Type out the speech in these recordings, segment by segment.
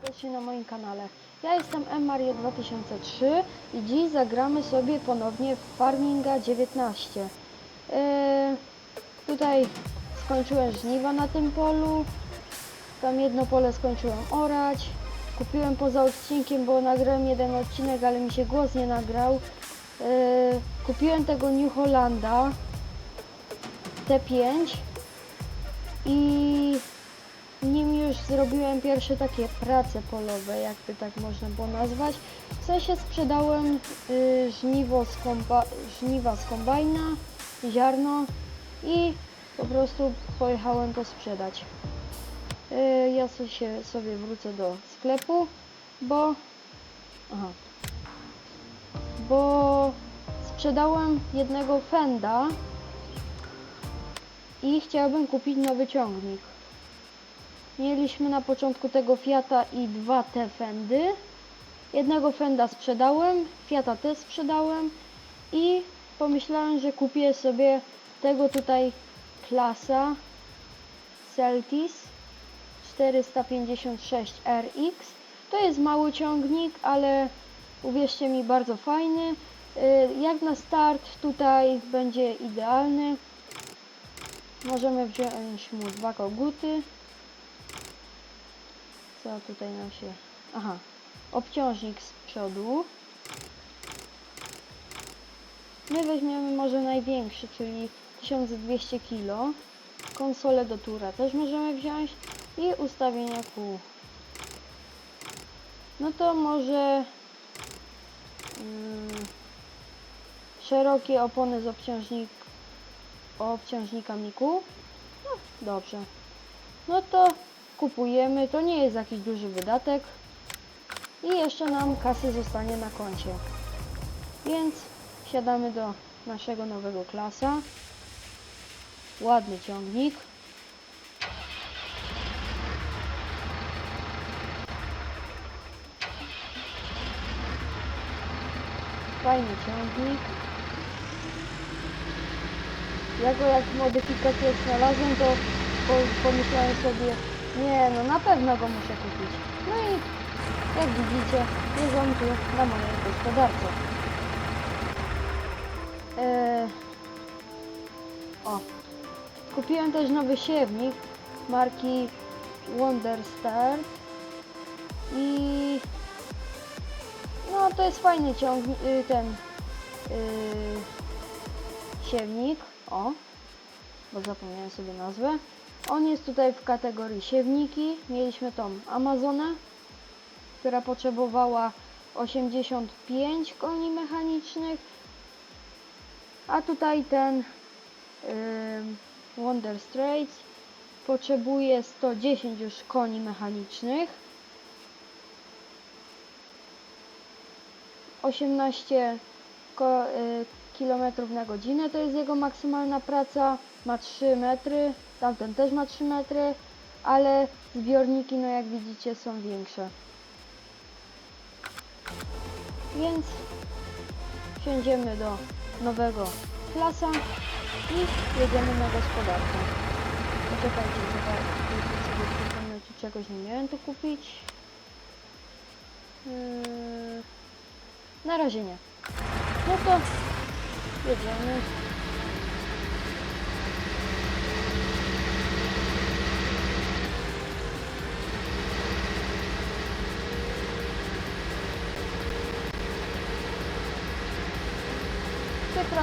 serdecznie na moim kanale. Ja jestem Mario2003 i dziś zagramy sobie ponownie w Farminga 19. Yy, tutaj skończyłem żniwa na tym polu. Tam jedno pole skończyłem orać. Kupiłem poza odcinkiem, bo nagrałem jeden odcinek, ale mi się głos nie nagrał. Yy, kupiłem tego New Hollanda T5 i już zrobiłem pierwsze takie prace polowe, jakby tak można było nazwać. W sensie sprzedałem y, żniwo z komba, żniwa z kombajna, ziarno i po prostu pojechałem to sprzedać. Y, ja so, się sobie wrócę do sklepu, bo aha, bo sprzedałem jednego Fenda i chciałbym kupić nowy ciągnik. Mieliśmy na początku tego Fiata i dwa te Fendy. Jednego Fenda sprzedałem, Fiata też sprzedałem i pomyślałem, że kupię sobie tego tutaj klasa Celtis 456 RX. To jest mały ciągnik, ale uwierzcie mi bardzo fajny. Y, Jak na start tutaj będzie idealny. Możemy wziąć mu dwa koguty. Co tutaj nam się... Aha, obciążnik z przodu. My weźmiemy może największy, czyli 1200 kg. Konsolę do tura też możemy wziąć i ustawienia kół. No to może mm, szerokie opony z obciążnik, obciążnikami kół. No, dobrze. No to kupujemy, to nie jest jakiś duży wydatek i jeszcze nam kasy zostanie na koncie. Więc wsiadamy do naszego nowego klasa. Ładny ciągnik. Fajny ciągnik. Ja go jak modyfikację znalazłem, to po- pomyślałem sobie, nie no na pewno go muszę kupić. No i jak widzicie, jest on tu na mojej gospodarce. Eee, o, kupiłem też nowy siewnik marki Wonderstar i no to jest fajny ciągnik, y, ten y, siewnik, o, bo zapomniałem sobie nazwę. On jest tutaj w kategorii siewniki. Mieliśmy tą Amazonę, która potrzebowała 85 koni mechanicznych, a tutaj ten ym, Wonder Straits potrzebuje 110 już koni mechanicznych. 18 ko, y, km na godzinę to jest jego maksymalna praca. Ma 3 metry, tamten też ma 3 metry, ale zbiorniki, no jak widzicie, są większe. Więc wsiądziemy do nowego klasa i jedziemy na gospodarkę. Poczekajcie, zobaczcie, sobie przypomnę, czy czegoś nie miałem tu kupić. Yy, na razie nie. No to jedziemy.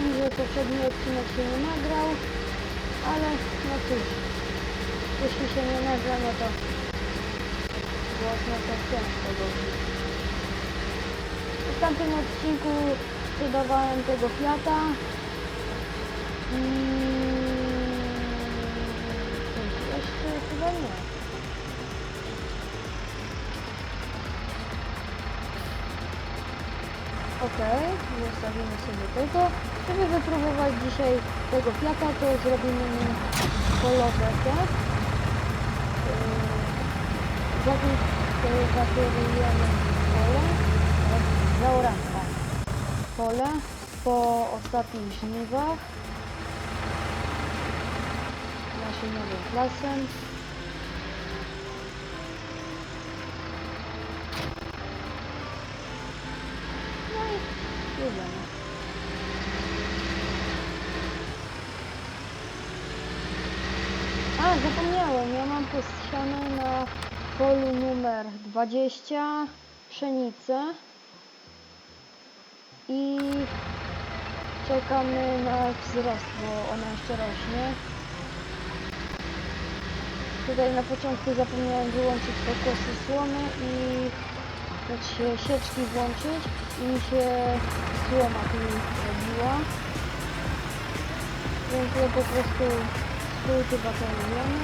Mi, że poprzedni odcinek się nie nagrał, ale no cóż, jeśli się nie nagra, no to no to ciężko godzić. W tamtym odcinku sprzedawałem tego Fiata. Mm, coś jeszcze chyba nie. Ok, zostawimy sobie tego. Żeby wypróbować dzisiaj tego Fiata, to zrobimy nim polowetę. Yy, Zakupiujemy pole. Zauranka. Pole po ostatnich żniwach. Naszym klasem. Mam posiane na polu numer 20 pszenicę i czekamy na wzrost, bo ona jeszcze rośnie. Tutaj na początku zapomniałem wyłączyć pokosy słomy i znaczy sieczki włączyć i mi się słoma tu robiła. Więc ja po prostu skróty bateriujemy,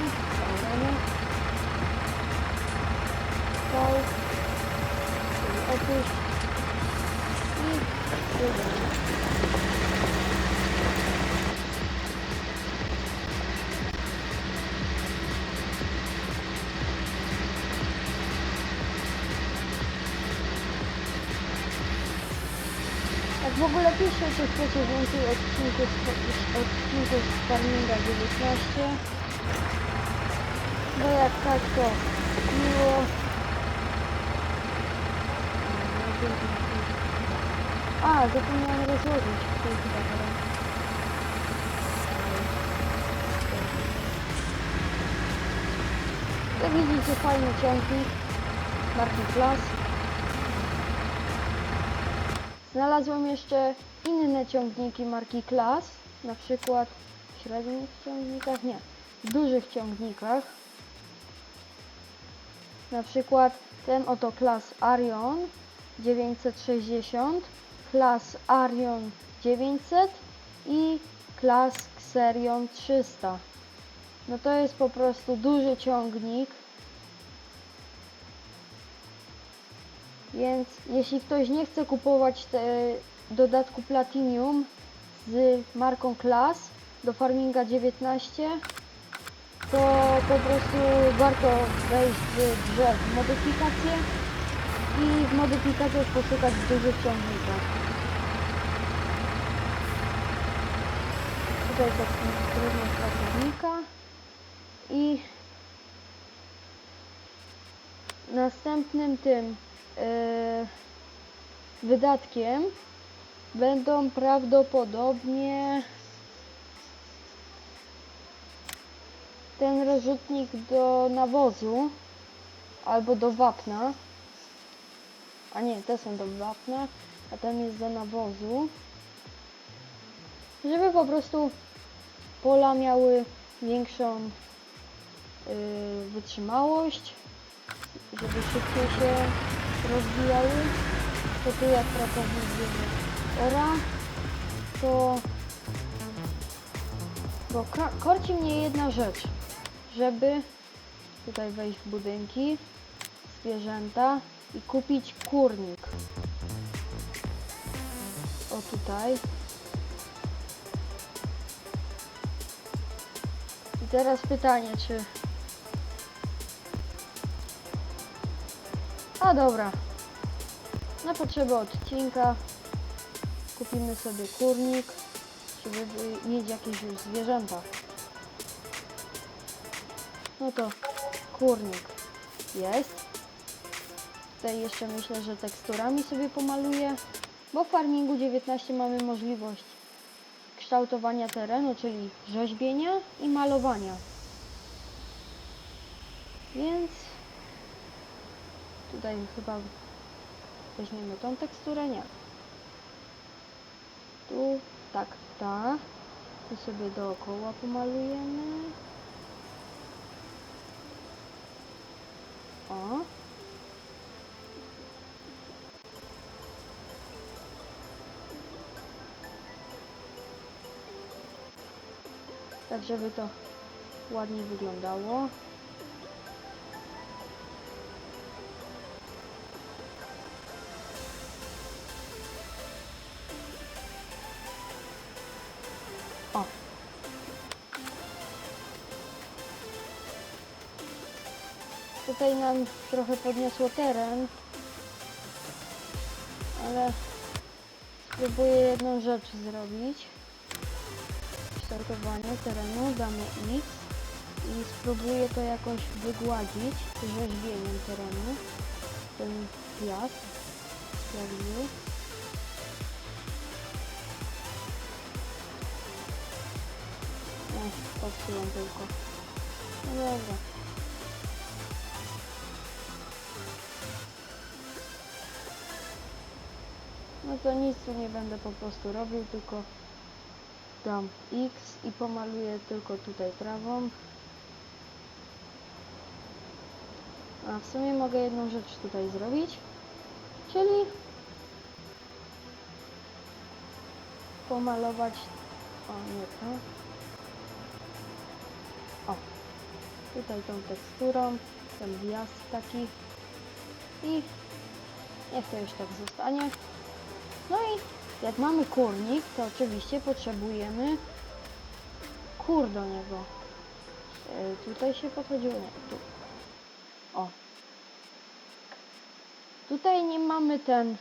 czyli opuść. Jak w ogóle piszcie, czy chcecie więcej odcinków, z- odcinków z Farminga 19. Bo jak tak, to miło. A, zapomniałem rozłożyć tutaj chyba teraz. Jak widzicie, fajny ciągnik marki Plus. Znalazłem jeszcze inne ciągniki marki Klas, na przykład w średnich ciągnikach, nie, w dużych ciągnikach. Na przykład ten oto Klas Arion 960, Klas Arion 900 i Klas Xerion 300. No to jest po prostu duży ciągnik, Więc jeśli ktoś nie chce kupować te dodatku Platinum z marką Class do Farminga 19, to po prostu warto wejść w grze w modyfikacje i w modyfikacjach poszukać dużych ciągnikach. Tutaj taki trudność pracownika i następnym tym e, wydatkiem będą prawdopodobnie ten rozrzutnik do nawozu albo do wapna. A nie, te są do wapna, a ten jest do nawozu. Żeby po prostu pola miały większą y, wytrzymałość, żeby szybciej się rozwijały. To tu jak pracownik bierze ora, to bo ko- korci mnie jedna rzecz, żeby tutaj wejść w budynki, zwierzęta i kupić kurnik. O tutaj. I teraz pytanie, czy... A dobra. Na potrzeby odcinka kupimy sobie kurnik, żeby by- mieć jakieś już zwierzęta. No to kurnik jest. Tutaj jeszcze myślę, że teksturami sobie pomaluję, bo w Farmingu 19 mamy możliwość kształtowania terenu, czyli rzeźbienia i malowania. Więc tutaj chyba weźmiemy tą teksturę, nie. Tu tak, ta. Tu sobie dookoła pomalujemy. O. Tak, żeby to ładnie wyglądało. O. Tutaj nam trochę podniosło teren, ale spróbuję jedną rzecz zrobić. Kształtowanie terenu, damy X i spróbuję to jakoś wygładzić rzeźbieniem terenu. Ten sprawiły. No, popsułam tylko. No dobra. No to nic tu nie będę po prostu robił, tylko dam X i pomaluję tylko tutaj trawą. A w sumie mogę jedną rzecz tutaj zrobić, czyli pomalować, o nie to, o, tutaj tą teksturą, ten wjazd taki i niech to już tak zostanie. No i jak mamy kurnik, to oczywiście potrzebujemy kur do niego. E, tutaj się podchodziło, nie, tu. O. Tutaj nie mamy ten y,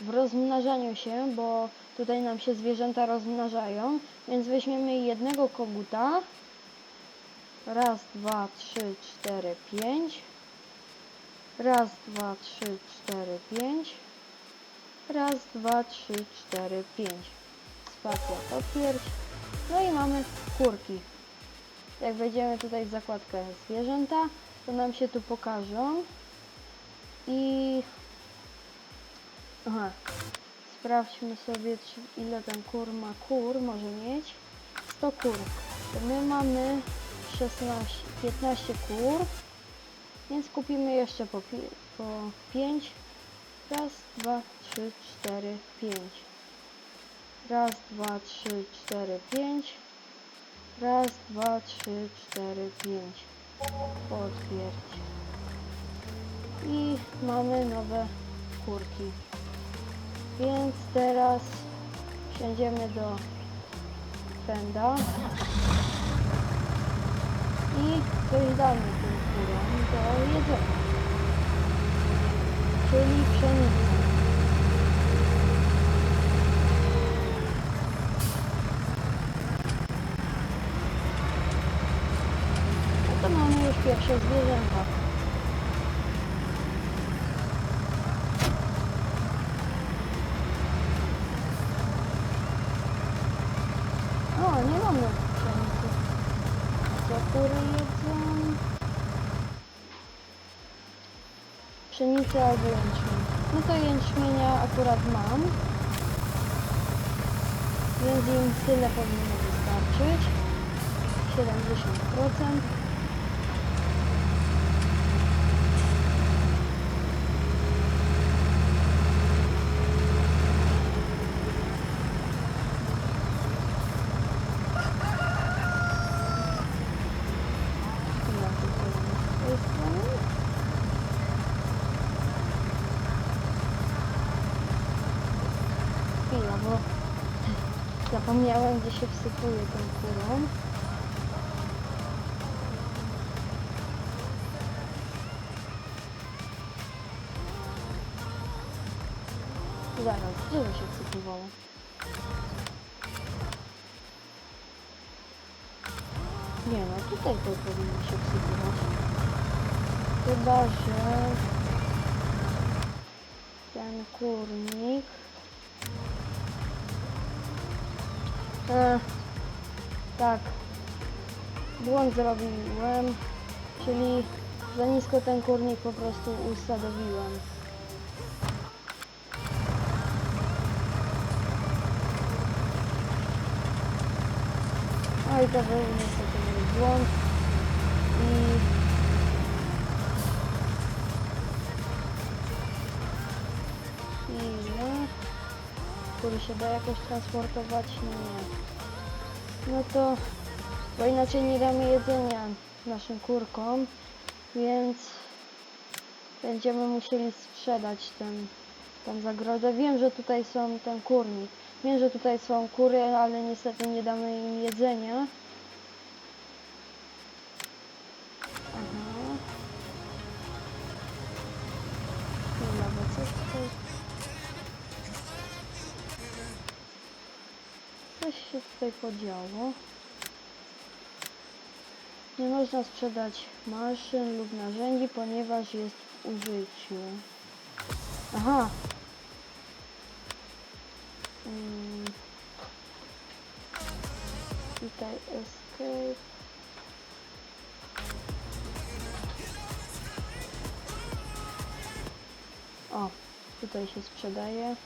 w rozmnażaniu się, bo tutaj nam się zwierzęta rozmnażają, więc weźmiemy jednego koguta. Raz, dwa, trzy, cztery, pięć. Raz, dwa, trzy, cztery, pięć. Raz, dwa, trzy, cztery, pięć. Spacja potwierdź. No i mamy kurki. Jak wejdziemy tutaj w zakładkę zwierzęta, to nam się tu pokażą. I... Aha. Sprawdźmy sobie, ile ten kur ma kur, może mieć. 100 kur. To my mamy 16, 15 kur. Więc kupimy jeszcze po, po 5. Raz, dwa, trzy, cztery, pięć. Raz, dwa, trzy, cztery, pięć. Raz, dwa, trzy, cztery, pięć. Potwierdź. I mamy nowe kurki. Więc teraz wsiądziemy do fenda i coś damy tym kurom do jedzenia. Czyli pszenicę. No to mamy już pierwsze zwierzęta. O, nie mamy pszenicy. Co kury jedzą? Pszenicę albo jęczmień. No to jęczmienia akurat mam. Więc im tyle powinno wystarczyć. 70%. Ile tutaj jest z tej strony? Chwila, bo zapomniałem gdzie się wsypuje tą kurą. Zaraz, gdzie to się wsypywało? Nie no, tutaj to powinno się wsypywać. Chyba, że ten kurnik E, tak. Błąd zrobiłem, czyli za nisko ten kurnik po prostu ustawiłem. No i to był niestety mój błąd. Który się da jakoś transportować? No nie. No to, bo inaczej nie damy jedzenia naszym kurkom, więc będziemy musieli sprzedać ten, tą zagrodę. Wiem, że tutaj są ten kurnik. Wiem, że tutaj są kury, ale niestety nie damy im jedzenia. tutaj podziało. Nie można sprzedać maszyn lub narzędzi, ponieważ jest w użyciu. Aha! Hmm. Tutaj escape. O, tutaj się sprzedaje.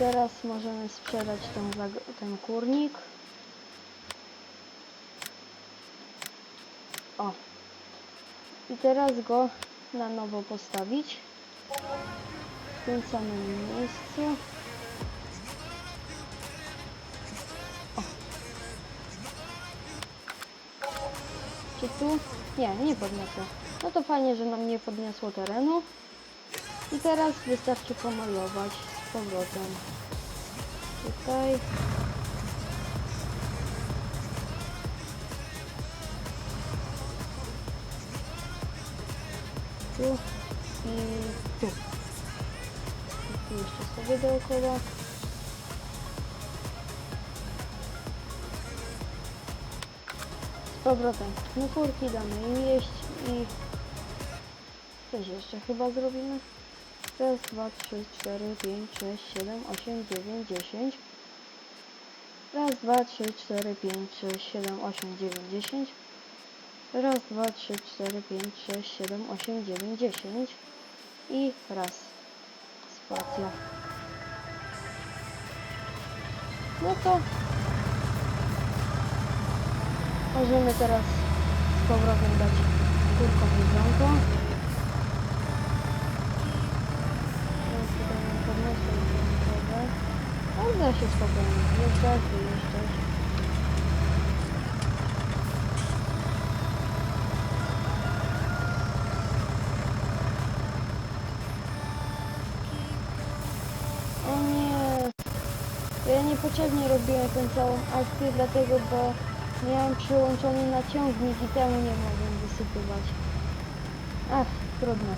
Teraz możemy sprzedać ten, ten kurnik. O. I teraz go na nowo postawić. W tym samym miejscu. O. Czy tu? Nie, nie podniosło. No to fajnie, że nam nie podniosło terenu. I teraz wystarczy pomalować powrotem. Tutaj. Tu i tu. I jeszcze sobie dookoła. Z powrotem knufurki damy im jeść i coś jeszcze chyba zrobimy. Raz, dwa, trzy, cztery, pięć, sześć, siedem, osiem, dziewięć, dziesięć. Raz, dwa, trzy, cztery, pięć, sześć, siedem, osiem, dziewięć, dziesięć. Raz, dwa, trzy, cztery, pięć, sześć, siedem, osiem, dziewięć, dziesięć. I raz. Spacja. No to możemy teraz z powrotem dać kurkom jedzonko. Ja tutaj mam podniosę wodę. Ale da się spokojnie wjeżdżać, wyjeżdżać. O nie! To ja niepotrzebnie robiłem tę całą akcję, dlatego, bo miałem przyłączony na ciągnik i temu nie mogłem wysypywać. Ach, trudno.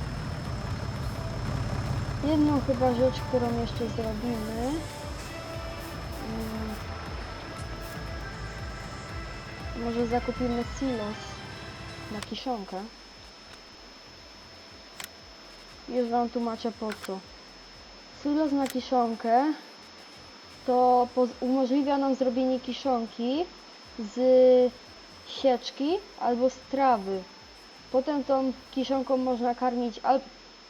Jedną chyba rzecz, którą jeszcze zrobimy. Może zakupimy silos na kiszonkę. Już wam tłumaczę po co. Silos na kiszonkę to umożliwia nam zrobienie kiszonki z sieczki albo z trawy. Potem tą kiszonką można karmić al-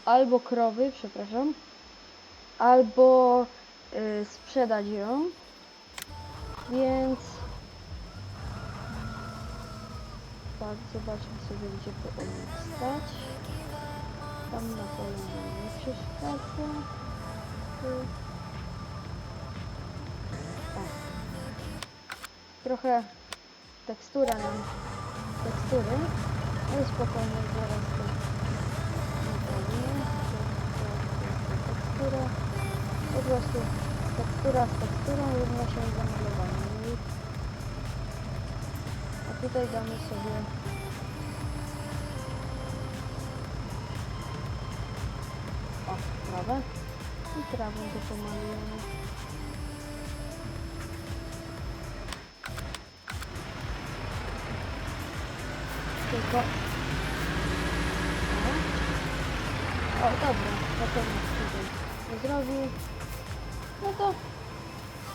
albo krowy, przepraszam, albo y, sprzedać ją. Więc tak, zobaczmy sobie gdzie powinien stać. Tam na polu nie przeszkadza. Trochę tekstura nam, tekstury, ale spokojnie zaraz to Tekstura, po prostu tekstura z teksturą równa się zamalowaniu. Tutaj damy sobie o, trawę i trawą to pomalujemy. Tylko... O, dobra, to pewnie tutaj zrobił. No to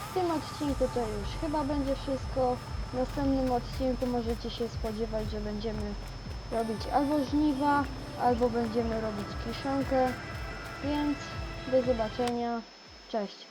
w tym odcinku to już chyba będzie wszystko. W następnym odcinku możecie się spodziewać, że będziemy robić albo żniwa, albo będziemy robić kiszonkę. Więc do zobaczenia. Cześć.